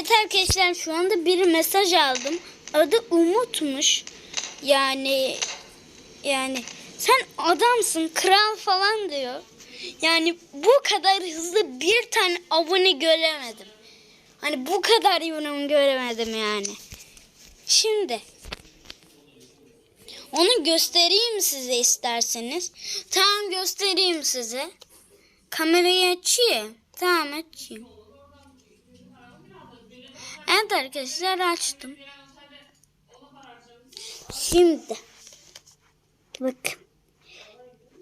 Evet arkadaşlar şu anda bir mesaj aldım. Adı Umut'muş. Yani yani sen adamsın kral falan diyor. Yani bu kadar hızlı bir tane abone göremedim. Hani bu kadar yorum göremedim yani. Şimdi onu göstereyim size isterseniz. Tamam göstereyim size. Kamerayı açayım. Tamam açayım. Evet arkadaşlar açtım. Şimdi bakın.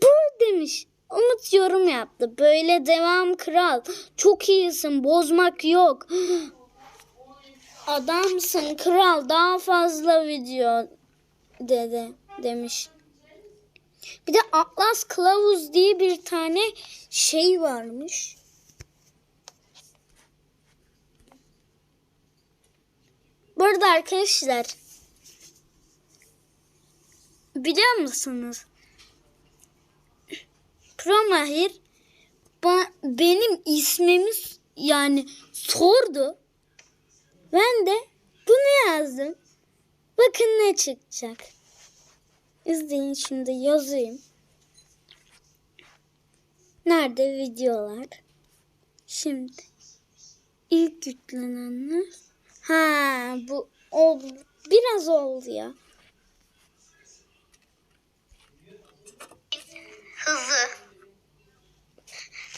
Bu demiş. Umut yorum yaptı. Böyle devam kral. Çok iyisin. Bozmak yok. Adamsın kral. Daha fazla video dedi demiş. Bir de Atlas Kılavuz diye bir tane şey varmış. Burada arkadaşlar biliyor musunuz? Pro Mahir ba- benim ismimi yani sordu. Ben de bunu yazdım. Bakın ne çıkacak. İzleyin şimdi yazayım. Nerede videolar? Şimdi ilk yüklenenler. Ha bu oldu. Biraz oldu ya. hızlı.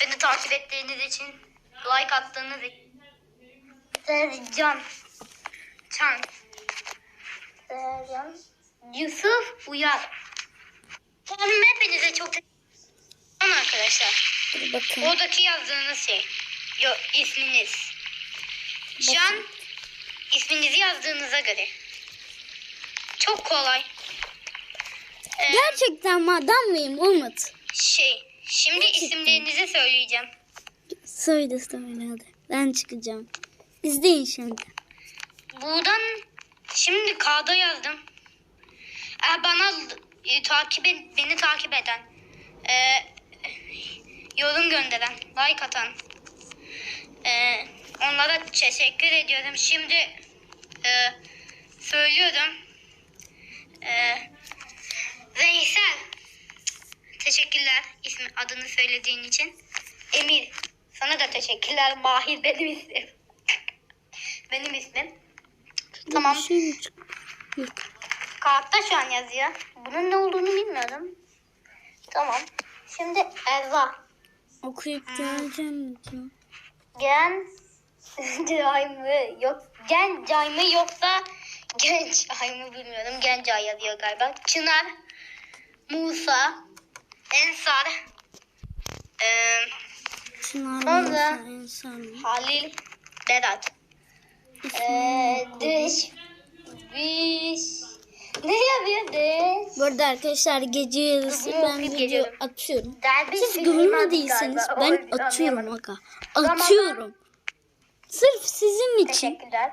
Beni takip ettiğiniz için, like attığınız için. Sercan. Çan. Sercan. Yusuf Uyar. Tamam hepinize çok teşekkür ederim arkadaşlar. Dur bakın. Oradaki yazdığınız şey. Yok isminiz. Can isminizi yazdığınıza göre. Çok kolay. Ee, Gerçekten mi adam mıyım Umut? şey, şimdi isimlerinizi söyleyeceğim. Söyle hadi. Ben çıkacağım. İzleyin şimdi. Buradan şimdi kağıda yazdım. Eğer bana e, takip et- beni takip eden, e, yorum gönderen, like atan, e, onlara teşekkür ediyorum. Şimdi e, söylüyorum. E, Veysel, teşekkürler ismi adını söylediğin için. Emir, sana da teşekkürler. Mahir benim ismim. benim ismim. Tamam. Bir şey. Kağıtta şu an yazıyor. Bunun ne olduğunu bilmiyorum. Tamam. Şimdi Erva. Okuyup geleceğim mi diyor. Gen ay mı? Yok. Genç ay mı yoksa genç ay mı bilmiyorum. Genç ay yazıyor galiba. Çınar. Musa. Ensar. eee, Çınar Sonra- Musa. Halil. Berat. Yok. dış. Biş. Ne yapıyor dış? Bu arada arkadaşlar gece yarısı ben okuyup video geliyorum. atıyorum. Derbi Siz filmi görmediyseniz galiba. ben atıyorum anlayamadım. aga. Atıyorum. Sırf sizin için. Teşekkürler.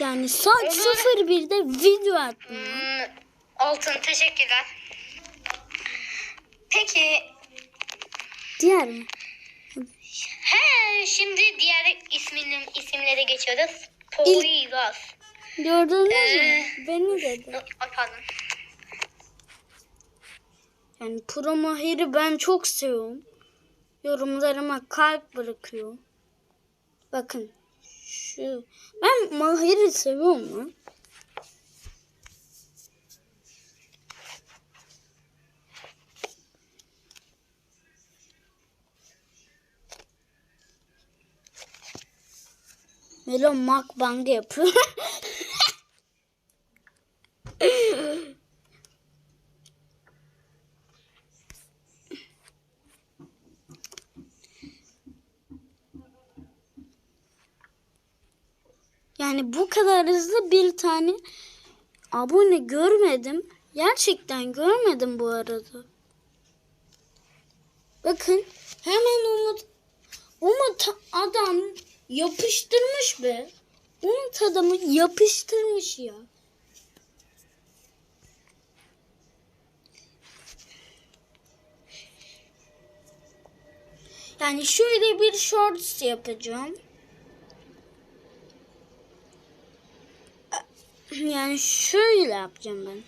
Yani saat Ömer- 01'de video attım. Hmm, Altın teşekkürler. Peki Diğer mi? he şimdi diğer ismini, isimlere geçiyoruz. Poyraz. Gördünüz Ee, mü? Beni dedi. Pardon. Yani Pro Mahir'i ben çok seviyorum. Yorumlarıma kalp bırakıyor. Bakın şu. Ben Mahir'i seviyorum lan. Melon mukbang yapıyor. Yani bu kadar hızlı bir tane abone görmedim. Gerçekten görmedim bu arada. Bakın hemen Umut Umut adam yapıştırmış be. Umut adamı yapıştırmış ya. Yani şöyle bir shorts yapacağım. Yani şöyle yapacağım ben.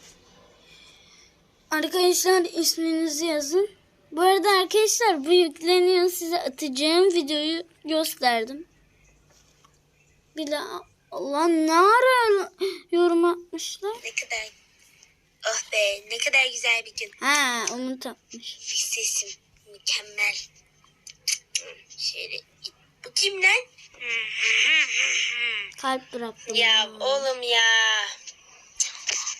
Arkadaşlar isminizi yazın. Bu arada arkadaşlar bu yükleniyor size atacağım videoyu gösterdim. Bir de Allah ne ara yorum atmışlar? Ne kadar Oh be ne kadar güzel bir gün. Ha Umut atmış. Sesim mükemmel. Şöyle bu kim lan? Kalp bıraktım. ya oğlum ya.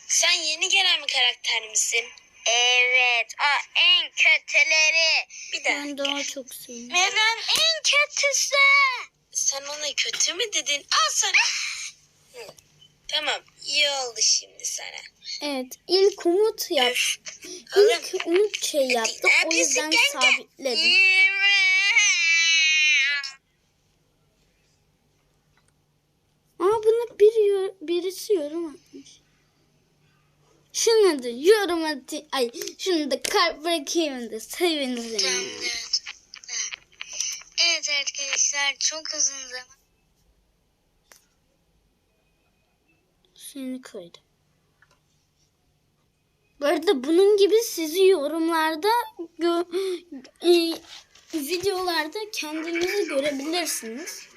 Sen yeni gelen bir karakter misin? Evet o en kötüleri. Bir dakika. Ben daha çok seviyorum. Neden en kötüsü? Sen ona kötü mü dedin? Al sana. Hı. Tamam iyi oldu şimdi sana. Evet ilk Umut yap. Öf. Oğlum. İlk Umut şey yaptı. O yüzden sabitledim. Aa buna bir, birisi yorum atmış. Şunu da yorum atayım. Ay şunu da kalp bırakayım da sevindim. Evet arkadaşlar çok uzun zaman. Seni koydum. Bu arada bunun gibi sizi yorumlarda gö- e, videolarda kendinizi görebilirsiniz.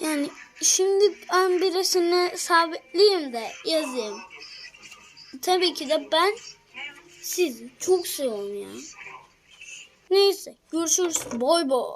Yani şimdi ben birisini sabitleyeyim de yazayım. Tabii ki de ben sizi çok seviyorum ya. Neyse görüşürüz. Boy boy.